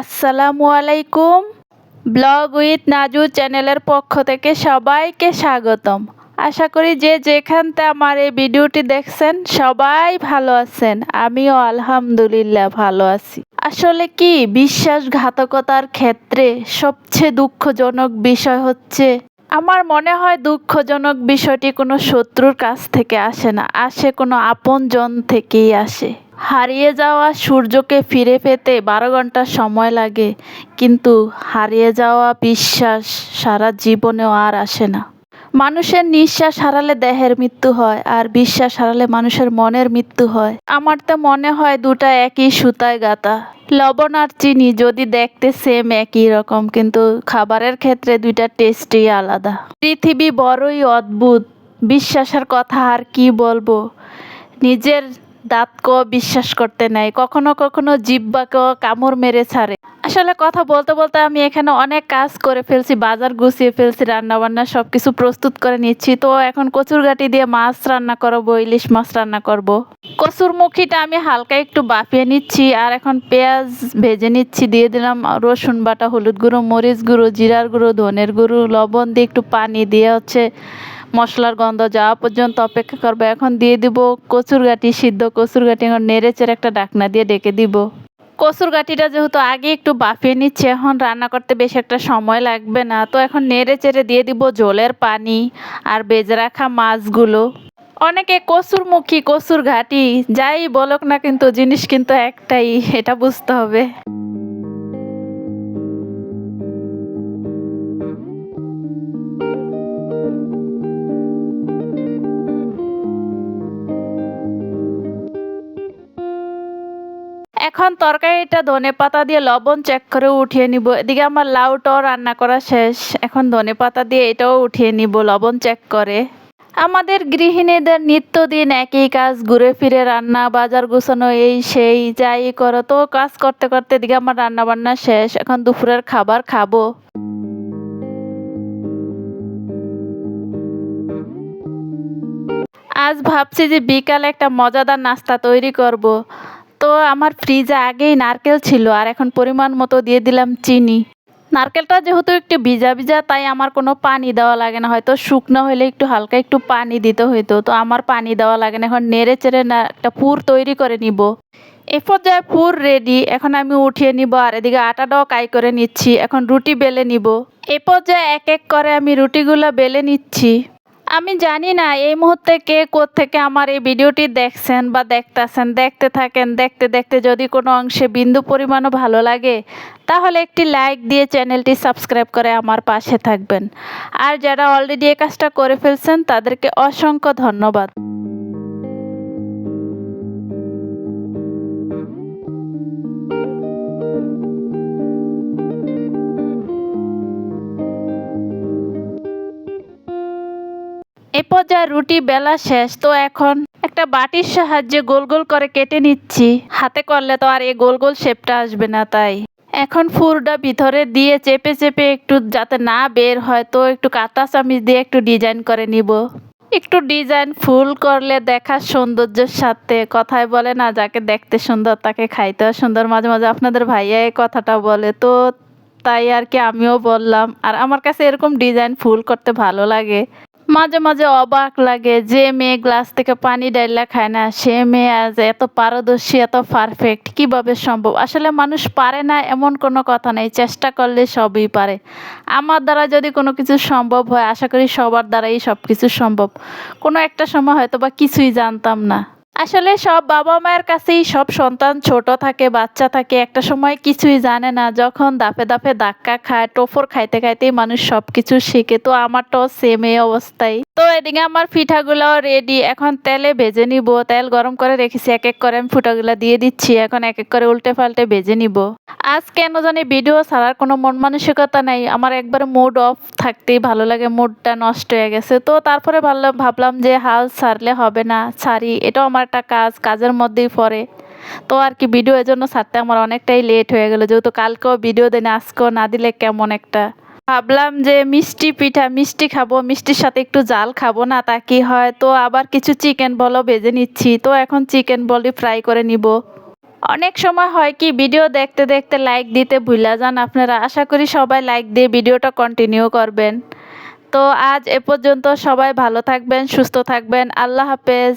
আসসালামু আলাইকুম। Blog with Naju চ্যানেলের পক্ষ থেকে সবাইকে স্বাগতম। আশা করি যে যেখানতে আমার এই ভিডিওটি দেখছেন, সবাই ভালো আছেন। আমিও আলহামদুলিল্লাহ ভালো আছি। আসলে কি বিশ্বাসঘাতকতার ক্ষেত্রে সবচেয়ে দুঃখজনক বিষয় হচ্ছে, আমার মনে হয় দুঃখজনক বিষয়টি কোনো শত্রুর কাছ থেকে আসে না, আসে কোনো আপনজন থেকেই আসে। হারিয়ে যাওয়া সূর্যকে ফিরে পেতে বারো ঘণ্টা সময় লাগে, কিন্তু হারিয়ে যাওয়া বিশ্বাস সারা জীবনেও আর আসে না। মানুষের নিঃশ্বাস হারালে দেহের মৃত্যু হয়, আর বিশ্বাস হারালে মানুষের মনের মৃত্যু হয়। আমার তো মনে হয় দুটা একই সুতায় গাঁথা। লবণ আর চিনি যদি দেখতে সেম একই রকম, কিন্তু খাবারের ক্ষেত্রে দুইটা টেস্টই আলাদা। পৃথিবী বড়ই অদ্ভুত। বিশ্বাসের কথা আর কি বলব? নিজের দাঁতকেও বিশ্বাস করতে নেয়, কখনো কখনো জিব্বাকেও কামড় মেরে ছাড়ে আসলে কথা বলতে বলতে আমি এখানে অনেক কাজ করে ফেলছি, বাজার গুছিয়ে ফেলছি রান্না বান্না সব কিছু প্রস্তুত করে নিচ্ছি তো এখন কচুর গাটি দিয়ে মাছ রান্না করব, ইলিশ মাছ রান্না করব। কচুর মুখিটা আমি হালকা একটু বাফিয়ে নিচ্ছি, আর এখন পেঁয়াজ ভেজে নিচ্ছি, দিয়ে দিলাম রসুন বাটা, হলুদ গুঁড়ো, মরিচ গুঁড়ো, জিরার গুঁড়ো, ধনের গুঁড়ো, লবণ দিয়ে একটু পানি দিয়ে হচ্ছে মশলার গন্ধ যাওয়া পর্যন্ত অপেক্ষা করব। এখন দিয়ে দিব কচুর গাটি সিদ্ধ কচুর গাটি এখন নেড়েচের একটা ডাকনা দিয়ে ডেকে দিব। কচুর গাঠিটা যেহেতু আগে একটু বাফিয়ে নিচ্ছে, এখন রান্না করতে বেশি একটা সময় লাগবে না। তো এখন নেড়ে চেড়ে দিয়ে দিব জলের পানি আর বেজে রাখা মাছগুলো। অনেকে কচুর মুখী কচুর ঘাটি যাই বলক না কিন্তু জিনিস কিন্তু একটাই, এটা বুঝতে হবে। এখন তরকারিটা ধনে পাতা দিয়ে লবণ চেক করে উঠিয়ে নিব। এদিকে আমার লাউটাও রান্না করা শেষ। এখন ধনে পাতা দিয়ে এটাও উঠিয়ে নিব, লবণ চেক করে। আমাদের গৃহিণীদের নিত্যদিন একই কাজ, ঘুরে ফিরে রান্না, বাজার গুছানো, এই সেই, যাই করো। তো কাজ করতে করতে এদিকে আমার রান্না বান্না শেষ। এখন দুপুরের খাবার খাব। আজ ভাবছি যে বিকালে একটা মজাদার নাস্তা তৈরি করব। তো আমার ফ্রিজে আগেই নারকেল ছিল আর এখন পরিমাণ মতো দিয়ে দিলাম চিনি। নারকেলটা যেহেতু একটু ভিজা ভিজা, তাই আমার কোনো পানি দেওয়া লাগে না। হয়তো শুকনো হলে একটু হালকা একটু পানি দিতে হইতো, তো আমার পানি দেওয়া লাগে না। এখন নেড়ে চেড়ে না, একটা পুর তৈরি করে নিব। এ পর্যায়ে পুর রেডি এখন আমি উঠিয়ে নিব আর এদিকে আটাটাও কাই করে নিচ্ছি। এখন রুটি বেলে নিব। এ পর্যায়ে এক এক করে আমি রুটিগুলো বেলে নিচ্ছি। আমি জানি না এই মুহূর্তে কে থেকে আমার এই ভিডিওটি দেখছেন বা দেখতেছেন, দেখতে থাকেন, দেখতে দেখতে যদি কোনো অংশে বিন্দু পরিমাণও ভালো লাগে, তাহলে একটি লাইক দিয়ে চ্যানেলটি সাবস্ক্রাইব করে আমার পাশে থাকবেন। আর যারা অলরেডি এই কাজটা করে ফেলছেন, তাদেরকে অসংখ্য ধন্যবাদ। পর্যায়ে রুটি বেলা শেষ, তো এখন একটা বাটির সাহায্যে গোল গোল করে কেটে নিচ্ছি। হাতে করলে তো আর এই গোল গোল শেপটা আসবে না তাই। এখন ফুরটা ভিতরে দিয়ে চেপে চেপে একটু যাতে না বের হয়, তো একটু কাঁটা চামিচ দিয়ে একটু ডিজাইন করে নিব। একটু ডিজাইন ফুল করলে দেখার সৌন্দর্যের সাথে কথায় বলে না, যাকে দেখতে সুন্দর তাকে খাইতেও সুন্দর। মাঝে মাঝে আপনাদের ভাইয়া এই কথাটা বলে, তো তাই আর কি আমিও বললাম। আর আমার কাছে এরকম ডিজাইন ফুল করতে ভালো লাগে। মাঝে মাঝে অবাক লাগে যে মেয়ে গ্লাস থেকে পানি ডাইলা খায় না। সে মেয়ে আজ এত পারদর্শী, এত পারফেক্ট কীভাবে সম্ভব? আসলে মানুষ পারে না এমন কোনো কথা নেই, চেষ্টা করলে সবই পারে। আমার দ্বারা যদি কোনো কিছু সম্ভব হয়, আশা করি সবার দ্বারাই সব কিছু সম্ভব। কোনো একটা সময় হয়তো বা কিছুই জানতাম না। আসলে সব বাবা মায়ের কাছেই সব সন্তান ছোট থাকে, বাচ্চা থাকে। একটা সময় কিছুই জানে না, যখন দাপে দাপে ধাক্কা খায়, টোফর খাইতে খাইতেই মানুষ সব কিছু শিখে। তো আমারটাও সেম এই অবস্থায়। তো এদিকে আমার পিঠাগুলো রেডি এখন তেলে ভেজে নিব। তেল গরম করে রেখেছি, এক এক করে আমি ফুটাগুলো দিয়ে দিচ্ছি। এখন এক এক করে উল্টে পাল্টে ভেজে নিব। আজ কেন জানি ভিডিও ছাড়ার কোনো মন মানসিকতা নাই। আমার একবারে মুড অফ থাকতেই ভালো লাগে। মুডটা নষ্ট হয়ে গেছে। তো তারপরে ভাবলাম ভাবলাম যে হাল ছাড়লে হবে না, ছাড়ি। এটাও আমার একটা কাজ, কাজের মধ্যেই পড়ে। তো আর কি ভিডিও এজন্য ছাড়তে আমার অনেকটাই লেট হয়ে গেলো। যেহেতু কালকেও ভিডিও দেন আজকেও না দিলে কেমন একটা? ভাবলাম যে মিষ্টি পিঠা, মিষ্টি খাব, মিষ্টির সাথে একটু জাল খাব না তা কি হয়? তো আবার কিছু চিকেন বলও ভেজে নিচ্ছি। তো এখন চিকেন বলই ফ্রাই করে নিব। অনেক সময় হয় কি ভিডিও দেখতে দেখতে লাইক দিতে ভুলা যান আপনারা। আশা করি সবাই লাইক দিয়ে ভিডিওটা কন্টিনিউ করবেন। তো আজ এ পর্যন্ত সবাই ভালো থাকবেন, সুস্থ থাকবেন। আল্লাহ হাফেজ।